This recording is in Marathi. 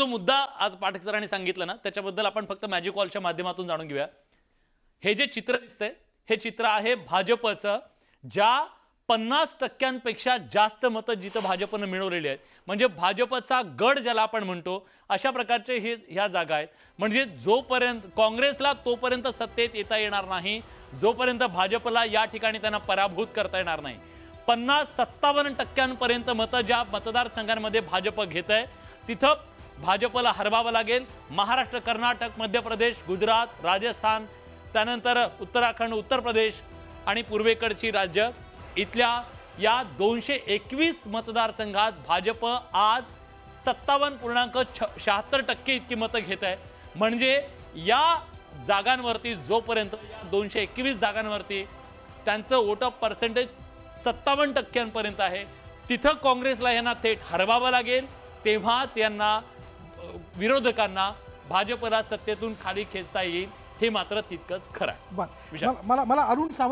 जो मुद्दा आज पाठक सरांनी सांगितलं ना त्याच्याबद्दल आपण फक्त मॅजिक कॉलच्या माध्यमातून जाणून घेऊया. हे जे चित्र दिसतंय हे चित्र आहे भाजपचं ज्या पन्नास टक्क्यांपेक्षा जास्त मतं जिथं भाजपनं मिळवलेली आहेत. म्हणजे भाजपचा गड ज्याला आपण म्हणतो अशा प्रकारचे हे ह्या जागा आहेत. म्हणजे जोपर्यंत काँग्रेसला तोपर्यंत सत्तेत येता येणार नाही जोपर्यंत भाजपला या ठिकाणी त्यांना पराभूत करता येणार नाही. पन्नास सत्तावन्न टक्क्यांपर्यंत मतं ज्या मतदारसंघांमध्ये भाजप घेत आहे तिथं भाजपला हरवावं लागेल. महाराष्ट्र कर्नाटक मध्य प्रदेश गुजरात राजस्थान त्यानंतर उत्तराखंड उत्तर प्रदेश आणि पूर्वेकडची राज्य. इथल्या या दोनशे एकवीस मतदारसंघात भाजप आज सत्तावन्न पूर्णांक छ शहात्तर टक्के इतकी मतं घेत आहे. म्हणजे या जागांवरती जोपर्यंत या दोनशे एकवीस जागांवरती त्यांचं वोट ऑफ पर्सेंटेज सत्तावन्न टक्क्यांपर्यंत आहे तिथं काँग्रेसला यांना थेट हरवावं लागेल. तेव्हाच यांना विरोधकांना भाजपला सत्तेतून खाली खेचता येईल हे मात्र तितकंच खरं आहे. मला- मला अरुण सावंत